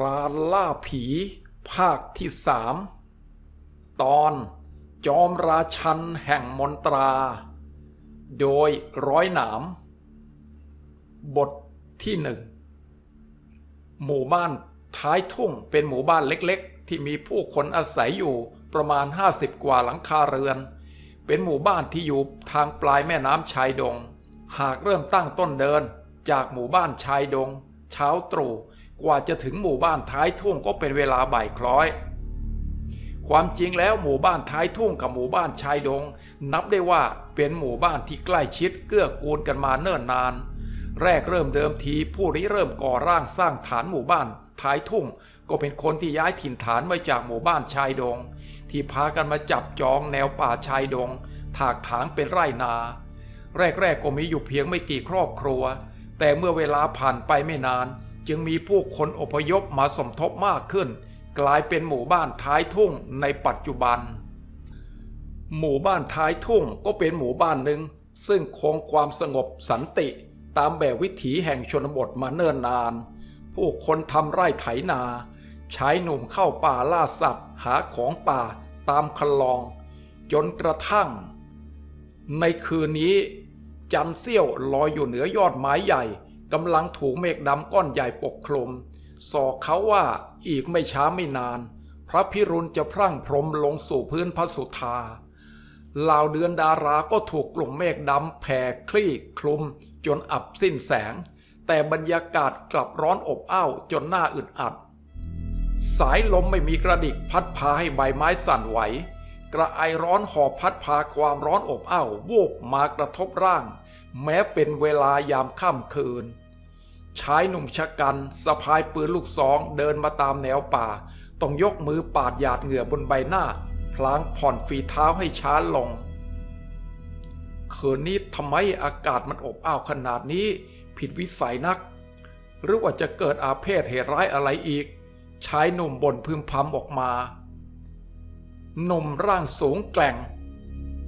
รานล่าผี ภาคที่สามตอนจอมราชันแห่งมนตรา โดยร้อยหนาม บทที่หนึ่งหมู่บ้านท้ายทุ่งเป็นหมู่บ้านเล็กๆ ที่มีผู้คนอาศัยอยู่ประมาณ 50 กว่าหลังคาเรือน เป็นหมู่บ้านที่อยู่ทางปลายแม่น้ำชายดง หากเริ่มตั้งต้นเดินจากหมู่บ้านชายดง เช้าตรู่ กว่าจะถึงหมู่บ้านท้ายทุ่งก็เป็นเวลาบ่ายคล้อย ความจริงแล้วหมู่บ้านท้ายทุ่งกับหมู่บ้านชายดง นับได้ว่าเป็นหมู่บ้านที่ใกล้ชิดเกื้อกูลกันมาเนิ่นนาน แรกเริ่มเดิมทีผู้ริเริ่มก่อร่างสร้างฐานหมู่บ้านท้ายทุ่ง ก็เป็นคนที่ย้ายถิ่นฐานมาจากหมู่บ้านชายดง ที่พากันมาจับจองแนวป่าชายดง ถากถางเป็นไร่นา แรกๆก็มีอยู่เพียงไม่กี่ครอบครัว แต่เมื่อเวลาผ่านไปไม่นาน จึงมีผู้คนอพยพมาสมทบมากขึ้น กลายเป็นหมู่บ้านท้ายทุ่งในปัจจุบัน หมู่บ้านท้ายทุ่งก็เป็นหมู่บ้านหนึ่ง ซึ่งคงความสงบสันติตามแบบวิถีแห่งชนบทมาเนิ่นนาน ผู้คนทำไร่ไถนา ใช้หนุ่มเข้าป่าล่าสัตว์ หาของป่าตามคันลอง จนกระทั่ง ในคืนนี้ จันเสี้ยวลอยอยู่เหนือยอดไม้ใหญ่ กำลังถูกเมฆดำก้อนใหญ่ปกคลุมสอกเขาว่าอีกไม่ช้าไม่นาน พระพิรุณจะพรั่งพรมลงสู่พื้นพระสุธาล่าเดือนดาราก็ถูกกลุ่มเมฆดำแผ่คลี่คลุม จนอับสิ้นแสง แต่บรรยากาศกลับร้อนอบอ้าวจนหน้าอึดอัด สายลมไม่มีกระดิกพัดพาให้ใบไม้สั่นไหว กระไอร้อนหอบพัดพาความร้อนอบอ้าววูบมากระทบร่าง แม้เป็นเวลายามค่ำคืน ชายหนุ่มชะกันสะพายปืนลูกซองเดินมาตามแนวป่า ต้องยกมือปาดหยาดเหงื่อบนใบหน้า พลางผ่อนฝีเท้าให้ช้าลงคืนนี้ทำไมอากาศมันอบอ้าวขนาดนี้ ผิดวิสัยนัก หรือว่าจะเกิดอาเพศเหตุร้ายอะไรอีก ชายหนุ่มบ่นพึมพำออกมาหนุ่มร่างสูงแกร่ง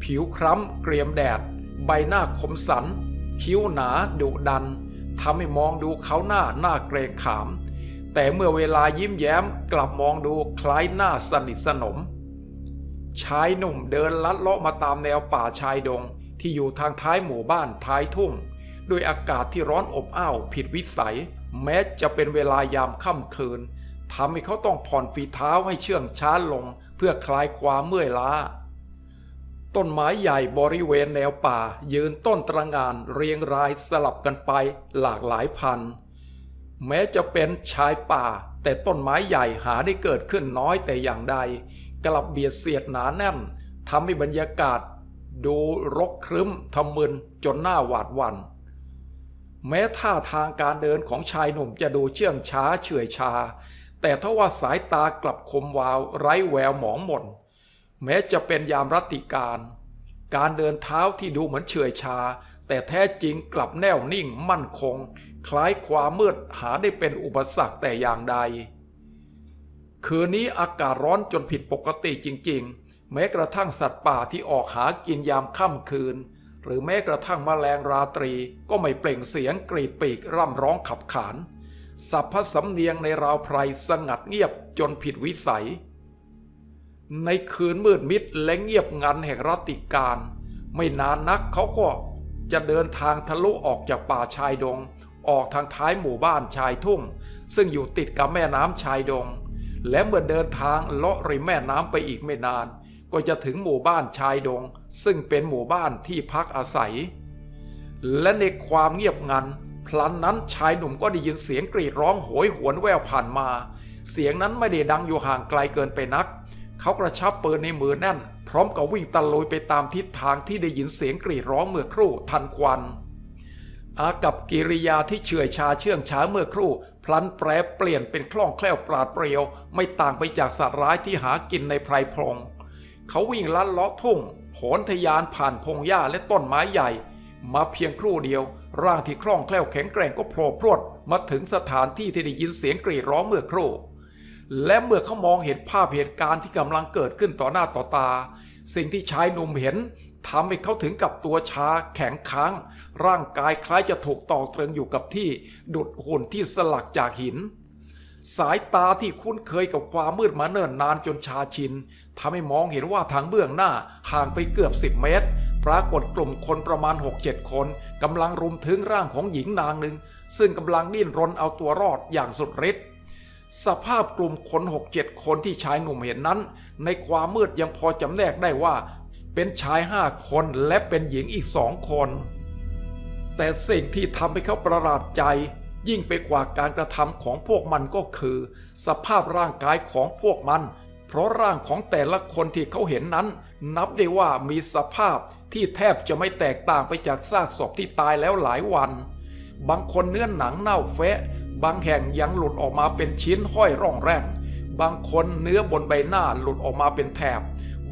ผิวคล้ำเกรียมแดด ใบหน้าคมสัน คิ้วหนาดุดันทำให้มองดูเขาหน้าหน้าเกรงขาม แต่เมื่อเวลายิ้มแย้มกลับมองดูคล้ายหน้าสนิทสนม ชายหนุ่มเดินลัดเลาะมาตามแนวป่าชายดง ที่อยู่ทางท้ายหมู่บ้านท้ายทุ่งด้วยอากาศที่ร้อนอบอ้าวผิดวิสัย แม้จะเป็นเวลายามค่ำคืนทำให้เขาต้องผ่อนฝีเท้าให้เชื่องช้าลง เพื่อคลายความเมื่อยล้า ต้นไม้ใหญ่บริเวณแนวป่า ยืนต้นตระงานเรียงรายสลับกันไปหลากหลายพัน แม้จะเป็นชายป่า แต่ต้นไม้ใหญ่หาได้เกิดขึ้นน้อยแต่อย่างใด กลับเบียดเสียดหนาแน่นทำให้บรรยากาศ ดูรกครึ้มทำมึนจนหน้าหวาดหวันแม้ท่าทางการเดินของชายหนุ่มจะดูเชื่องช้าเฉื่อยชา แต่ทว่าสายตากลับคมวาวไร้แววหมองหม่น แม้จะเป็นยามรัติการ การเดินเท้าที่ดูเหมือนเฉื่อยชา แต่แท้จริงกลับแน่วนิ่งมั่นคง คล้ายความมืดหาได้เป็นอุปสรรคแต่อย่างใด คืนนี้อากาศร้อนจนผิดปกติจริง ๆ แม้กระทั่งสัตว์ป่าที่ออกหากินยามค่ำคืน หรือแม้กระทั่งแมลงราตรีก็ไม่เปล่งเสียงกรีดปีกร่ำร้องขับขานสัพพสำเนียงในราวไพรสงัดเงียบจนผิดวิสัย ในคืนมืดมิดและเงียบงันแห่งรัติการ ไม่นานนักเขาก็จะเดินทางทะลุออกจากป่าชายดง ออกทางท้ายหมู่บ้านชายทุ่ง ซึ่งอยู่ติดกับแม่น้ำชายดง และเมื่อเดินทางเลาะริมแม่น้ำไปอีกไม่นาน ก็จะถึงหมู่บ้านชายดง ซึ่งเป็นหมู่บ้านที่พักอาศัย และในความเงียบงันพลันนั้นชายหนุ่มก็ได้ยินเสียงกรีดร้องโหยหวนแววผ่านมา เสียงนั้นไม่ได้ดังอยู่ห่างไกลเกินไปนัก เขากระชับปืนในมือแน่น พร้อมกับวิ่งตะลุยไปตามทิศทางที่ได้ยินเสียงกรีดร้องเมื่อครู่ทันควัน อากับกิริยาที่เฉื่อยชาเชื่องช้าเมื่อครู่ พลันแปรเปลี่ยนเป็นคล่องแคล่วปราดเปรียว ไม่ต่างไปจากสัตว์ร้ายที่หากินในไพรพงเขาวิ่งลัดเลาะทุ่งโผนทยานผ่านพงหญ้าและต้นไม้ใหญ่ มาเพียงครู่เดียว ร่างที่คล่องแคล่วแข็งแกร่งก็โผล่พรวดมาถึงสถานที่ที่ได้ยินเสียงกรีดร้องเมื่อครู่ และเมื่อเขามองเห็นภาพเหตุการณ์ที่กำลังเกิดขึ้นต่อหน้าต่อตา สิ่งที่ชายหนุ่มเห็นทำให้เขาถึงกับตัวชาแข็งค้าง ร่างกายคล้ายจะถูกต่อตรึงอยู่กับที่ดุดหุ่นที่สลักจากหิน สายตาที่คุ้นเคยกับความมืดมาเนิ่นนานจนชาชินทำให้มองเห็นว่าทางเบื้องหน้าห่างไปเกือบ 10 เมตร ปรากฏกลุ่มคนประมาณ 6-7 คนกำลังรุมถึงร่างของหญิงนางหนึ่งซึ่งกำลังดิ้นรนเอาตัวรอดอย่างสุดฤทธิ์ สภาพกลุ่มคน6-7คนที่ชายหนุ่มเห็นนั้น ในความมืดยังพอจำแนกได้ว่า เป็นชายห้าคนและเป็นหญิงอีกสองคน แต่สิ่งที่ทำให้เขาประหลาดใจ ยิ่งไปกว่าการกระทำของพวกมันก็คือ สภาพร่างกายของพวกมัน เพราะร่างของแต่ละคนที่เขาเห็นนั้น นับได้ว่ามีสภาพที่แทบจะไม่แตกต่างไปจากซากศพที่ตายแล้วหลายวัน บางคนเนื้อหนังเน่าเฟะ บางแห่งยังหลุดออกมาเป็นชิ้นห้อยร่องแรงบางคนเนื้อบนใบหน้าหลุดออกมาเป็นแถบ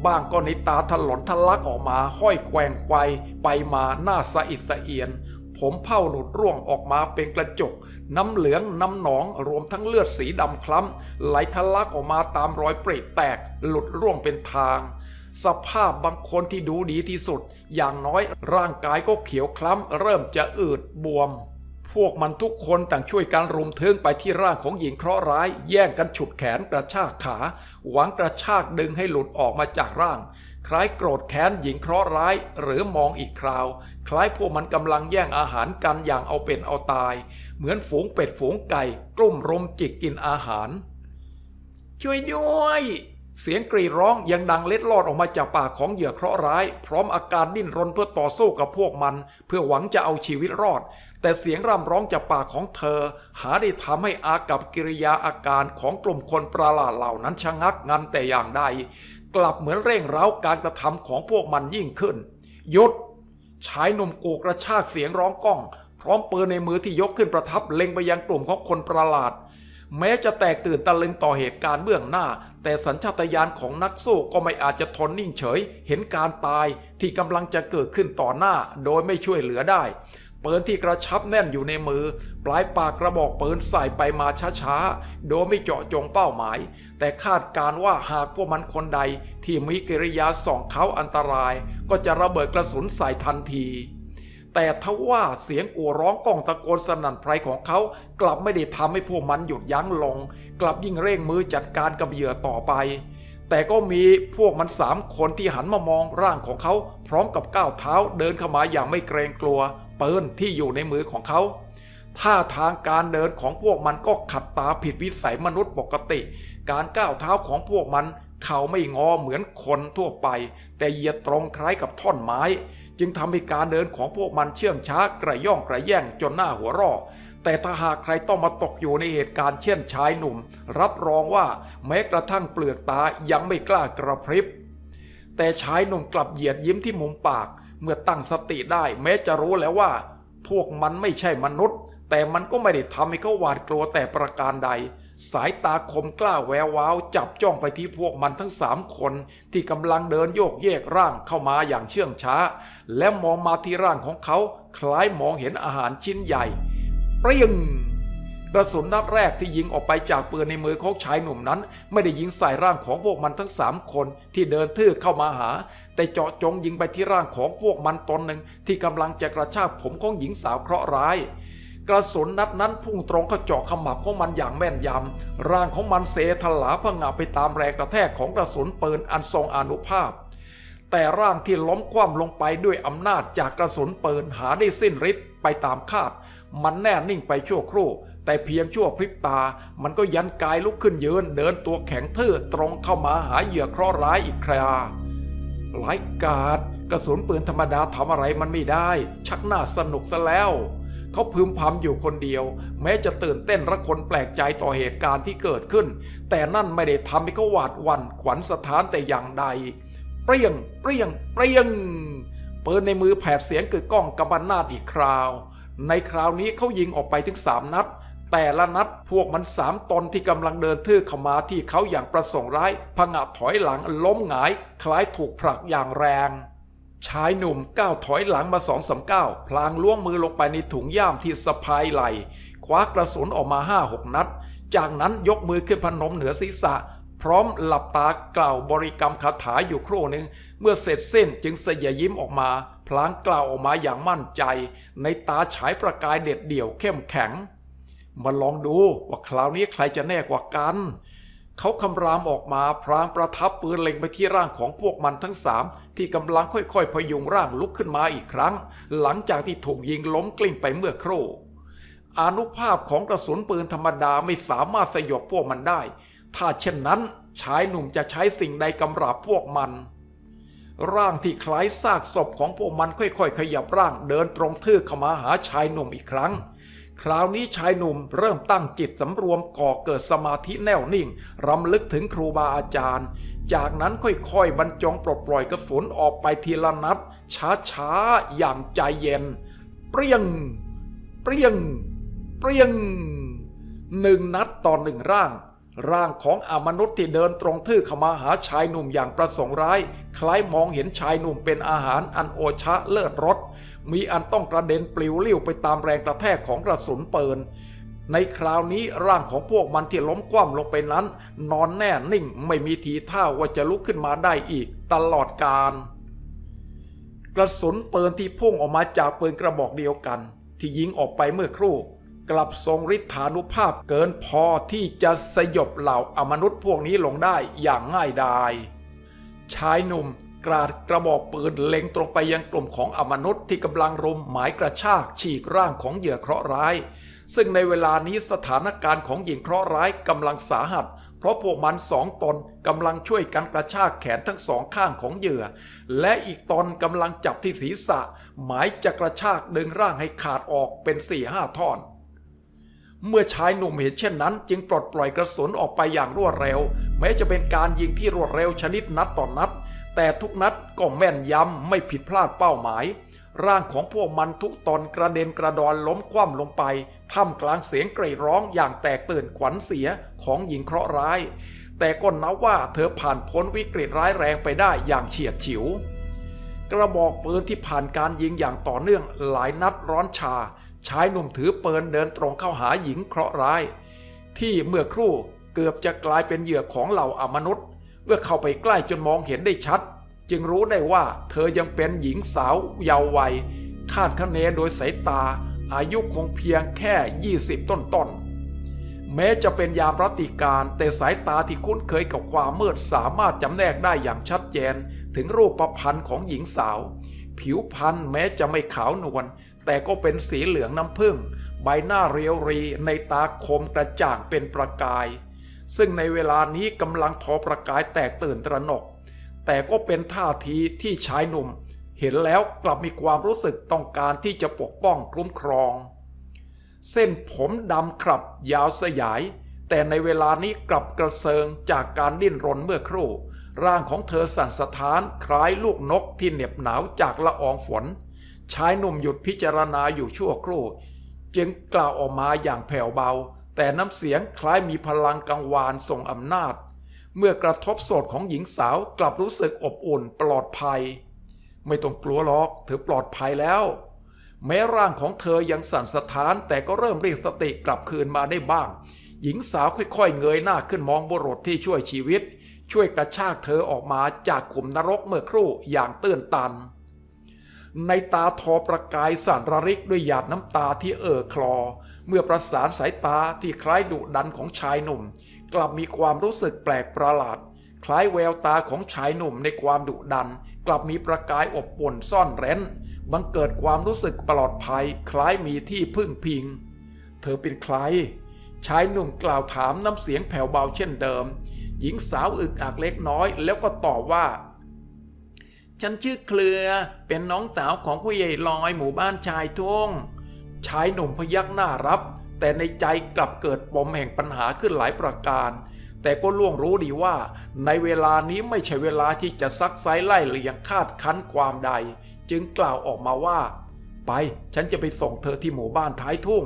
บ้างก็ในตาถลนทะลักออกมาห้อยแกว่งไกวไปมาหน้าสะอิดสะเอียน ผมเผ้าหลุดร่วงออกมาเป็นกระจก น้ำเหลืองน้ำหนองรวมทั้งเลือดสีดำคล้ำไหลทะลักออกมาตามรอยเปรตแตก หลุดร่วงเป็นทาง สภาพบางคนที่ดูดีที่สุด อย่างน้อยร่างกายก็เขียวคล้ำเริ่มจะอืดบวม วกมันทุกคนต่างช่วยกันรุมเทิงไปที่ร่างของหญิงเคราะห์ร้าย แย่งกันฉุดแขนกระชากขา หวังกระชากดึงให้หลุดออกมาจากร่าง คล้ายโกรธแค้นหญิงเคราะห์ร้ายหรือมองอีกคราว คล้ายพวกมันกำลังแย่งอาหารกันอย่างเอาเป็นเอาตาย เหมือนฝูงเป็ดฝูงไก่ กลุ่มรุมจิกกินอาหาร ช่วยด้วยเสียงกรีดร้องยังดังเล็ดลอดออกมาจากปากของเหยื่อเคราะห์ร้าย พร้อมอาการดิ้นรนเพื่อต่อสู้กับพวกมัน เพื่อหวังจะเอาชีวิตรอด แต่เสียงร่ำร้องจากปากของเธอ หาได้ทำให้อากับกิริยาอาการของกลุ่มคนประหลาดเหล่านั้นชะงักงันแต่อย่างใด กลับเหมือนเร่งเร้าการกระทำของพวกมันยิ่งขึ้นหยุดชายหนุ่มกูกระชากเสียงร้องก้อง พร้อมปืนในมือที่ยกขึ้นประทับเล็งไปยังกลุ่มของคนประหลาด แม้จะแตกตื่นตะลึงต่อเหตุการณ์เบื้องหน้า แต่สัญชาตญาณของนักสู้ก็ไม่อาจจะทนนิ่งเฉย เห็นการตายที่กำลังจะเกิดขึ้นต่อหน้าโดยไม่ช่วยเหลือได้ ปืนที่กระชับแน่นอยู่ในมือ ปลายปากกระบอกปืนใส่ไปมาช้าๆ โดยไม่เจาะจงเป้าหมาย แต่คาดการว่าหากพวกมันคนใดที่มีกิริยาส่องเขาอันตราย ก็จะระเบิดกระสุนใส่ทันทีแต่ทว่าเสียงกูร้องก้องตะโกนสนั่นไพรของเขา กลับไม่ได้ทำให้พวกมันหยุดยั้งลง กลับยิ่งเร่งมือจัดการกับเหยื่อต่อไป แต่ก็มีพวกมันสามคนที่หันมามองร่างของเขา พร้อมกับก้าวเท้าเดินเข้ามาอย่างไม่เกรงกลัว ปืนที่อยู่ในมือของเขาท่าทางการเดินของพวกมันก็ขัดตาผิดวิสัยมนุษย์ปกติ การก้าวเท้าของพวกมัน เขาไม่งอเหมือนคนทั่วไป แต่เหยียดตรงคล้ายกับท่อนไม้ จึงทำให้การเดินของพวกมันเชื่องช้ากระย่องกระแย่งจนหน้าหัวร่อแต่ถ้าหากใครต้องมาตกอยู่ในเหตุการณ์เช่นชายหนุ่ม รับรองว่าแม้กระทั่งเปลือกตายังไม่กล้ากระพริบแต่ชายหนุ่มกลับเหยียดยิ้มที่มุมปาก เมื่อตั้งสติได้แม้จะรู้แล้วว่า พวกมันไม่ใช่มนุษย์ แต่มันก็ไม่ได้ทำให้เขาหวาดกลัวแต่ประการใด สายตาคมกล้าแวววาว จับจ้องไปที่พวกมันทั้งสามคน ที่กำลังเดินโยกเยกร่างเข้ามาอย่างเชื่องช้า และมองมาที่ร่างของเขา คล้ายมองเห็นอาหารชิ้นใหญ่ เปรี้ยง กระสุนนัดแรกที่ยิงออกไปจากปืนในมือของชายหนุ่มนั้น ไม่ได้ยิงใส่ร่างของพวกมันทั้งสามคนที่เดินทื่อเข้ามาหา แต่เจาะจงยิงไปที่ร่างของพวกมันตนหนึ่งที่กำลังจะกระชากผมของหญิงสาวเคราะห์ร้ายกระสุนนัดนั้นพุ่งตรงเข้าเจาะขมับของมันอย่างแม่นยำ ร่างของมันเสถลาพงาไปตามแรงกระแทกของกระสุนปืนอันทรงอนุภาพ แต่ร่างที่ล้มคว่ำลงไปด้วยอำนาจจากกระสุนปืนหาได้สิ้นฤทธิ์ไปตามคาด มันแน่นิ่งไปชั่วครู่ แต่เพียงชั่วพริบตา มันก็ยันกายลุกขึ้นยืน เดินตัวแข็งทื่อตรงเข้ามาหาเหยื่อเคราะห์ร้ายอีกคราหลายกาดกระสุนปืนธรรมดาทำอะไรมันไม่ได้ ชักหน่าสนุกซะแล้ว เขาพึมพำอยู่คนเดียว แม้จะตื่นเต้นระคนแปลกใจต่อเหตุการณ์ที่เกิดขึ้น แต่นั่นไม่ได้ทำให้เขาหวาดวันขวัญสถานแต่อย่างใด เปรี้ยง เปรี้ยง เปรี้ยงปืนในมือแผดเสียงกึกก้องกำบันนาดอีกคราว ในคราวนี้เขายิงออกไปถึงสามนัด แต่ละนัดพวกมันสามตนที่กำลังเดินทื่อเข้ามาที่เขาอย่างประสงค์ร้ายพงะถอยหลังล้มหงาย คล้ายถูกผลักอย่างแรง ชายหนุ่มก้าวถอยหลังมาสองสามก้าวพลางล้วงมือลงไปในถุงย่ามที่สะพายไหลคว้ากระสุนออกมาห้าหกนัด จากนั้นยกมือขึ้นพนมเหนือศีรษะ พร้อมหลับตากล่าวบริกรรมคาถาอยู่ครู่หนึ่ง เมื่อเสร็จสิ้นจึงเสยยิ้มออกมา พลางกล่าวออกมาอย่างมั่นใจ ในตาฉายประกายเด็ดเดี่ยวเข้มแข็ง มาลองดูว่าคราวนี้ใครจะแน่กว่ากัน เขาคำรามออกมาพรางประทับปืนเล็งไปที่ร่างของพวกมันทั้งสามที่กำลังค่อยๆ พยุงร่างลุกขึ้นมาอีกครั้ง หลังจากที่ถูกยิงล้มกลิ้งไปเมื่อครู่อานุภาพของกระสุนปืนธรรมดาไม่สามารถสยบพวกมันได้ ถ้าเช่นนั้นชายหนุ่มจะใช้สิ่งใดกำราบพวกมัน ร่างที่คล้ายซากศพของพวกมันค่อยๆ ขยับร่างเดินตรงทื่อเข้ามาหาชายหนุ่มอีกครั้ง คราวนี้ชายหนุ่มเริ่มตั้งจิตสำรวมก่อเกิดสมาธิแน่วนิ่งรำลึกถึงครูบาอาจารย์ จากนั้นค่อยๆ บรรจงปลดปล่อยกระสุนออกไปทีละนัด ช้าๆ อย่างใจเย็น เปรี้ยง เปรี้ยง เปรี้ยงหนึ่งนัดต่อหนึ่งร่าง ร่างของอมนุษย์ที่เดินตรงทื่อเข้ามาหาชายหนุ่มอย่างประสงค์ร้าย คล้ายมองเห็นชายหนุ่มเป็นอาหารอันโอชะเลิศรสมีอันต้องกระเด็นปลิวลิ่วไปตามแรงกระแทกของกระสุนปืนในคราวนี้ร่างของพวกมันที่ล้มคว่ำลงไปนั้น นอนแน่นิ่งไม่มีทีท่าว่าจะลุกขึ้นมาได้อีก ตลอดกาลกระสุนปืนที่พุ่งออกมาจากปืนกระบอกเดียวกัน ที่ยิงออกไปเมื่อครู่ กลับทรงฤทธานุภาพเกินพอที่จะสยบเหล่าอมนุษย์พวกนี้ลงได้อย่างง่ายดายชายหนุ่มกราดกระบอกปืนเล็งตรงไปยังกลุ่มของอมนุษย์ที่กำลังรุมหมายกระชากฉีกร่างของเหยื่อเคราะห์ร้าย ซึ่งในเวลานี้สถานการณ์ของหญิงเคราะห์ร้ายกำลังสาหัส เพราะพวกมันสองตนกำลังช่วยกันกระชากแขนทั้งสองข้างของเหยื่อ และอีกตนกำลังจับที่ศีรษะ หมายจะกระชากดึงร่างให้ขาดออกเป็นสี่ห้าท่อน เมื่อชายหนุ่มเห็นเช่นนั้น จึงปลดปล่อยกระสุนออกไปอย่างรวดเร็ว แม้จะเป็นการยิงที่รวดเร็วชนิดนัดต่อนนัด แต่ทุกนัดก็แม่นยำไม่ผิดพลาดเป้าหมาย ร่างของพวกมันทุกตอนกระเด็นกระดอนล้มคว่ำลงไปท่ามกลางเสียงกรีดร้องอย่างแตกตื่นขวัญเสียของหญิงเคราะห์ร้าย แต่ก็นับว่าเธอผ่านพ้นวิกฤตร้ายแรงไปได้อย่างเฉียดฉิว กระบอกปืนที่ผ่านการยิงอย่างต่อเนื่องหลายนัดร้อนชา ชายหนุ่มถือปืนเดินตรงเข้าหาหญิงเคราะห์ร้าย ที่เมื่อครู่เกือบจะกลายเป็นเหยื่อของเหล่าอมนุษย์ เมื่อเข้าไปใกล้จนมองเห็นได้ชัด จึงรู้ได้ว่าเธอยังเป็นหญิงสาวเยาว์วัย คาดคะเนโดยสายตา อายุคงเพียงแค่ 20 ต้นๆแม้จะเป็นยามรัติการ แต่สายตาที่คุ้นเคยกับความมืดสามารถจำแนกได้อย่างชัดเจน ถึงรูปประพันธ์ของหญิงสาว ผิวพรรณแม้จะไม่ขาวนวล แต่ก็เป็นสีเหลืองน้ำผึ้งใบหน้าเรียวรีในตาคมกระจ่างเป็นประกาย ซึ่งในเวลานี้กำลังทอประกายแตกตื่นตระหนก แต่ก็เป็นท่าทีที่ชายหนุ่ม เห็นแล้วกลับมีความรู้สึกต้องการที่จะปกป้องคุ้มครอง เส้นผมดำครับยาวสยาย แต่ในเวลานี้กลับกระเซิงจากการดิ้นรนเมื่อครู่ร่างของเธอสั่นสะท้านคล้ายลูกนกที่เหน็บหนาวจากละอองฝน ชายหนุ่มหยุดพิจารณาอยู่ชั่วครู่ จึงกล่าวออกมาอย่างแผ่วเบา แต่น้ำเสียงคล้ายมีพลังกังวานทรงอำนาจ เมื่อกระทบโสดของหญิงสาวกลับรู้สึกอบอุ่นปลอดภัย ไม่ต้องกลัวหรอกเธอปลอดภัยแล้ว แม้ร่างของเธอยังสั่นสะท้านแต่ก็เริ่มเรียกสติกลับคืนมาได้บ้าง หญิงสาวค่อยๆ เงยหน้าขึ้นมองบุรุษที่ช่วยชีวิต ช่วยกระชากเธอออกมาจากขุมนรกเมื่อครู่อย่างตื้นตัน ในตาทอประกายสั่นระริกด้วยหยาดน้ำตาที่เอ่อคลอ เมื่อประสานสายตาที่คล้ายดุดันของชายหนุ่ม กลับมีความรู้สึกแปลกประหลาด คล้ายแววตาของชายหนุ่มในความดุดัน กลับมีประกายอบอุ่นซ่อนเร้น บังเกิดความรู้สึกปลอดภัย คล้ายมีที่พึ่งพิง เธอเป็นใคร ชายหนุ่มกล่าวถามน้ำเสียงแผ่วเบาเช่นเดิม หญิงสาวอึกอักเล็กน้อย แล้วก็ตอบว่า ฉันชื่อเคลือเป็นน้องสาวของผู้ใหญ่ลอยหมู่บ้านชายทุ่งชายหนุ่มพยักหน้ารับ แต่ในใจกลับเกิดปมแห่งปัญหาขึ้นหลายประการ แต่ก็ล่วงรู้ดีว่า ในเวลานี้ไม่ใช่เวลาที่จะซักไซไล่เลียงคาดคั้นความใด จึงกล่าวออกมาว่า ไปฉันจะไปส่งเธอที่หมู่บ้านท้ายทุ่ง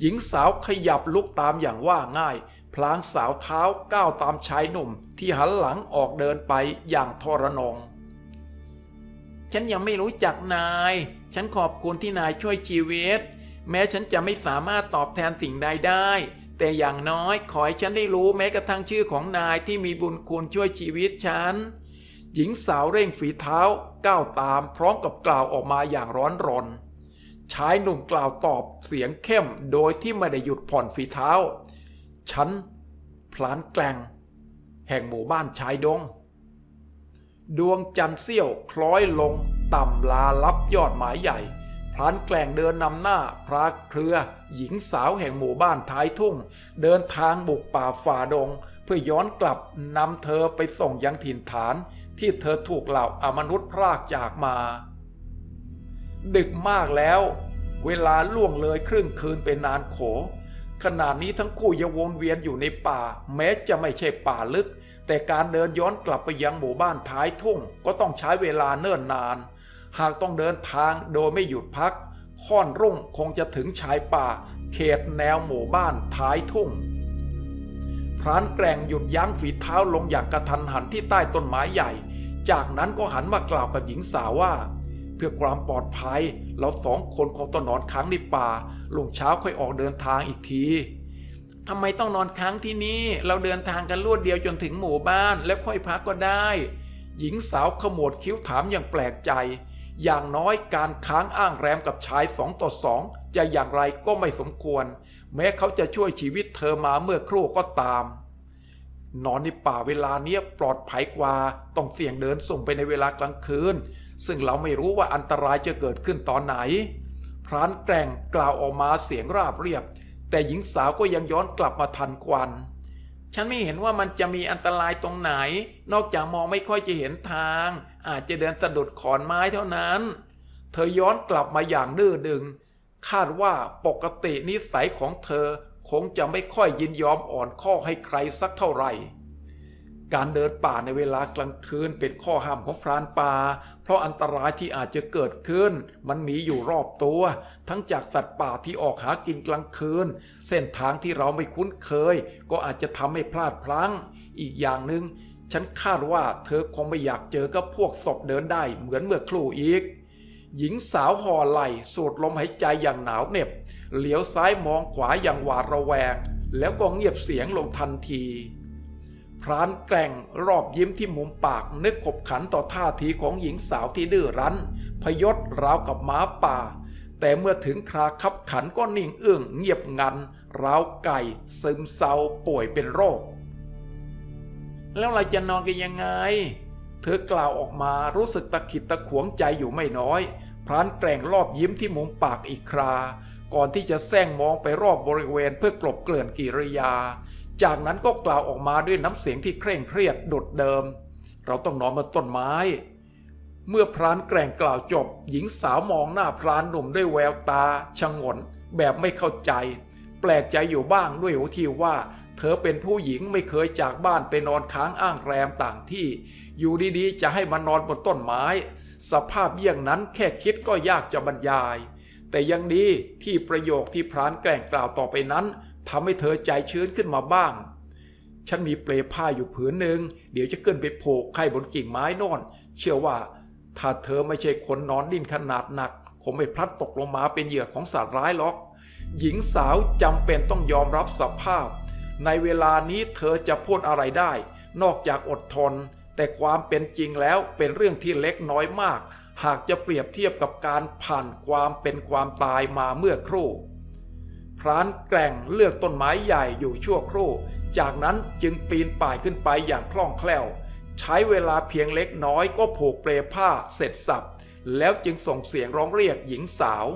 หญิงสาวขยับลุกตามอย่างว่าง่าย พลางสาวเท้าก้าวตามชายหนุ่มที่หันหลังออกเดินไปอย่างทรนง ฉันยังไม่รู้จักนาย ฉันขอบคุณที่นายช่วยชีวิต แม้ฉันจะไม่สามารถตอบแทนสิ่งใดได้ แต่อย่างน้อยขอให้ฉันได้รู้แม้กระทั่งชื่อของนายที่มีบุญคุณช่วยชีวิตฉัน หญิงสาวเร่งฝีเท้าก้าวตามพร้อมกับกล่าวออกมาอย่างร้อนรน ชายหนุ่มกล่าวตอบเสียงเข้มโดยที่ไม่ได้หยุดผ่อนฝีเท้า ฉันพลานแกลงแห่งหมู่บ้านชายดง ดวงจันทร์เสี้ยวคล้อยลง ต่ำลาลับยอดหมายใหญ่ พลานแกล้งเดินนำหน้าพระเครือ หญิงสาวแห่งหมู่บ้านท้ายทุ่ง เดินทางบุกป่าฝ่าดง เพื่อย้อนกลับนำเธอไปส่งยังถิ่นฐาน ที่เธอถูกเหล่าอมนุษย์พรากจากมา ดึกมากแล้ว เวลาล่วงเลยครึ่งคืนเป็นนานโขขณะนี้ทั้งคู่ยังวนเวียนอยู่ในป่า แม้จะไม่ใช่ป่าลึก แต่การเดินย้อนกลับไปยังหมู่บ้านท้ายทุ่งก็ต้องใช้เวลาเนิ่นนาน หากต้องเดินทางโดยไม่หยุดพัก ค่อนรุ่งคงจะถึงชายป่า เขตแนวหมู่บ้านท้ายทุ่งพรานแกร่งหยุดยั้งฝีเท้าลงอย่างกระทันหันที่ใต้ต้นไม้ใหญ่ จากนั้นก็หันมากล่าวกับหญิงสาวว่า เพื่อความปลอดภัย เราสองคนคงต้องนอนค้างในป่าลุงเช้าค่อยออกเดินทางอีกที ทำไมต้องนอนค้างที่นี่ เราเดินทางกันรวดเดียวจนถึงหมู่บ้านแล้วค่อยพักก็ได้ หญิงสาวขมวดคิ้วถามอย่างแปลกใจ อย่างน้อยการค้างอ้างแรมกับชายสองต่อสองจะอย่างไรก็ไม่สมควร แม้เขาจะช่วยชีวิตเธอมาเมื่อครู่ก็ตาม นอนในป่าเวลาเนี้ยปลอดภัยกว่าต้องเสี่ยงเดินส่งไปในเวลากลางคืน ซึ่งเราไม่รู้ว่าอันตรายจะเกิดขึ้นตอนไหน พรานแกร่งกล่าวออกมาเสียงราบเรียบ แต่หญิงสาวก็ยังย้อนกลับมาทันควัน ฉันไม่เห็นว่ามันจะมีอันตรายตรงไหน นอกจากมองไม่ค่อยจะเห็นทาง อาจจะเดินสะดุดขอนไม้เท่านั้น เธอย้อนกลับมาอย่างดื้อดึง คาดว่าปกตินิสัยของเธอคงจะไม่ค่อยยินยอมอ่อนข้อให้ใครสักเท่าไหร่ การเดินป่าในเวลากลางคืนเป็นข้อห้ามของพรานป่า เพราะอันตรายที่อาจจะเกิดขึ้น มันมีอยู่รอบตัว ทั้งจากสัตว์ป่าที่ออกหากินกลางคืน เส้นทางที่เราไม่คุ้นเคย ก็อาจจะทำให้พลาดพลั้ง อีกอย่างหนึ่งฉันคาดว่าเธอคงไม่อยากเจอกับพวกศพเดินได้เหมือนเมื่อครู่อีก หญิงสาวห่อไหลสูดลมหายใจอย่างหนาวเหน็บเหลียวซ้ายมองขวาอย่างหวาดระแวงแล้วก็เงียบเสียงลงทันที พรานแกร่งรอบยิ้มที่มุมปากนึกขบขันต่อท่าทีของหญิงสาวที่ดื้อรั้น พยศราวกับหม้าป่า แต่เมื่อถึงคราคับขันก็นิ่งเอื้องเงียบงันราวไก่ ซึมเศร้าป่วยเป็นโรค แล้วเราจะนอนกันยังไง เธอกล่าวออกมารู้สึกตะขิดตะขวงใจอยู่ไม่น้อย พรานแกร่งรอบยิ้มที่มุมปากอีกครา ก่อนที่จะแซงมองไปรอบบริเวณเพื่อกลบเกลื่อนกิริยา จากนั้นก็กล่าวออกมาด้วยน้ำเสียงที่เคร่งเครียดดุดเดิม เราต้องนอนบนต้นไม้ เมื่อพรานแกร่งกล่าวจบ หญิงสาวมองหน้าพรานหนุ่มด้วยแววตาชงน แบบไม่เข้าใจ แปลกใจอยู่บ้างด้วยหัวทีว่า เธอเป็นผู้หญิงไม่เคยจากบ้านไปนอนค้างอ้างแรมต่างที่ อยู่ดีๆ จะให้มานอนบนต้นไม้ สภาพเยี่ยงนั้นแค่คิดก็ยากจะบรรยาย แต่ยังดีที่ประโยคที่พรานแกล้งกล่าวต่อไปนั้น ทำให้เธอใจชื้นขึ้นมาบ้าง ฉันมีเปลผ้าอยู่ผืนหนึ่งเดี๋ยวจะขึ้นไปโผกไข่บนกิ่งไม้นอน เชื่อว่า ถ้าเธอไม่ใช่คนนอนดิ้นขนาดหนัก คงไม่พลัดตกลงมาเป็นเหยื่อของสัตว์ร้ายหรอก หญิงสาวจำเป็นต้องยอมรับสภาพ ในเวลานี้เธอจะพูดอะไรได้ นอกจากอดทน แต่ความเป็นจริงแล้วเป็นเรื่องที่เล็กน้อยมาก หากจะเปรียบเทียบกับการผ่านความเป็นความตายมาเมื่อครู่ พรานแกร่งเลือกต้นไม้ใหญ่อยู่ชั่วครู่ จากนั้นจึงปีนป่ายขึ้นไปอย่างคล่องแคล่ว ใช้เวลาเพียงเล็กน้อยก็ผูกเปลผ้าเสร็จสับ แล้วจึงส่งเสียงร้องเรียกหญิงสาว